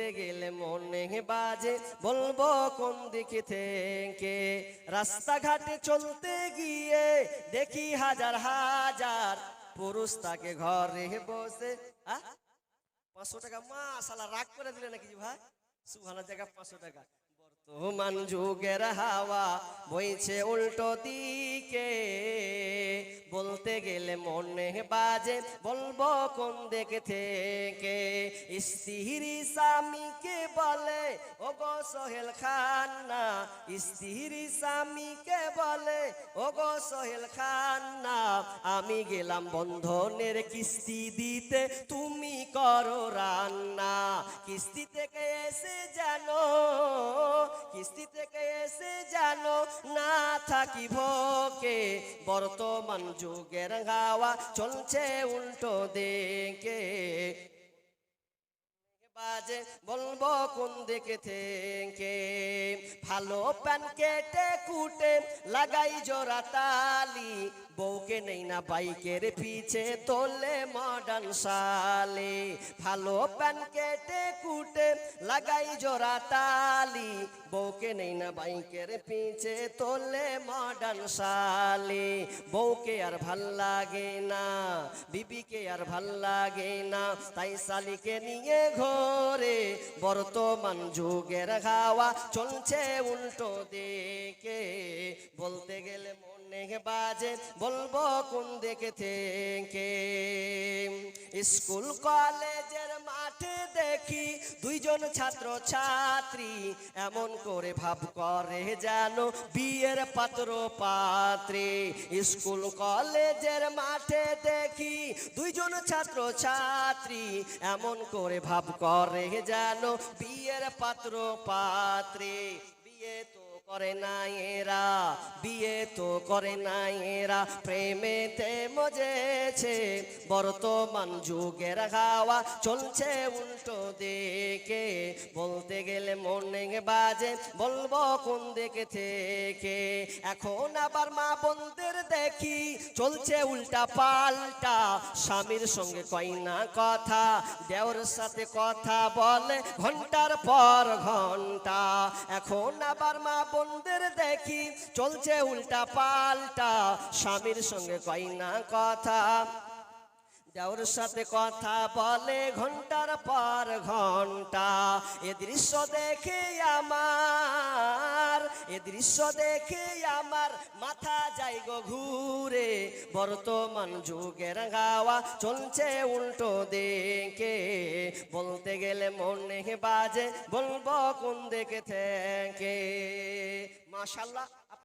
বলতে গেলে মনে বাজে। বলব কোন দিকে থেকে? রাস্তাঘাটে চলতে গিয়ে দেখি হাজার হাজার পুরুষ তাকে ঘরে বসে। পাঁচশো টাকা মা সালা রাগ করে দিলে নাকি ভাই? সুহানা জায়গা পাঁচশো টাকা। বর্তমান যুগের হাওয়া বইছে উল্টো দিকে। বলতে গেলে মনে বাজে। বলব কোন দিক থেকে? স্ত্রী স্বামীকে বলে ও গো সোহেল খান্না। স্ত্রী স্বামীকে বলে ও গো সোহেল খান্না, আমি গেলাম বন্ধনের কিস্তি দিতে। তুমি করো রান্না। কিস্তি থেকে এসে জানো কিস্তি থেকে এসে জানো না থাকি ভোকে বর্তমান যুগের হাওয়া চলছে উল্টো দিকে। বাজে বলব কোন দিকে থেকে? ভালো প্যান কেটে কুটে লাগাই জোড়া তালি। বউকে নেই না বাইকের পিছে তোলে মডার্ন সালে ভালো প্যান কেটে কুটে লাগাই জোড়া তালি। বউকে নেই না বাইকের পিছে, তোলে মডার্ন সালে বউকে আর ভালো লাগে না, বিবিকে আর ভালো লাগে না, তাই শালিকে নিয়ে ঘরে। বর্তমান যুগের হাওয়া চলছে উল্টো দিকে। বলতে গেলে মনে বাজে, বলব কোন দিকে থেকে? স্কুল, কলেজের মাঠে দেখি দুইজন ছাত্র ছাত্রী এমন করে ভাব করে যেন বিয়ের পাত্র পাত্রে স্কুল, কলেজের মাঠে দেখি দুইজন ছাত্র ছাত্রী এমন করে ভাব করে যেন বিয়ের পাত্র পাত্রে বিয়ে তো করে না এরা, বিয়ে তো করে না এরা, প্রেমেতে মজেছে, বর্তমান যুগের হাওয়া চলছে উল্টো দিকে। বলতে গেলে মনে বাজে, বলব কোন দিকে থেকে? এখন আবার মা বোনদের দেখি, চলছে উল্টা পাল্টা, স্বামীর সঙ্গে কয় না কথা, দেওর সাথে কথা বলে ঘণ্টার পর ঘণ্টা। এখন আবার মা বোনদের দেখি চলছে উল্টা পাল্টা। স্বামীর সঙ্গে কই না কথা। দেওর সাথে কথা বলে ঘণ্টার পর ঘণ্টা। এ দৃশ্য দেখে আমার এ দৃশ্য দেখে আমার মাথা যাই গো ঘুরে। বর্তমান যুগের গাওয়া চলছে উল্টো দেখে বলতে গেলে মনে বাজে, বলব কোন দেখে থেকে? মাশাল্লাহ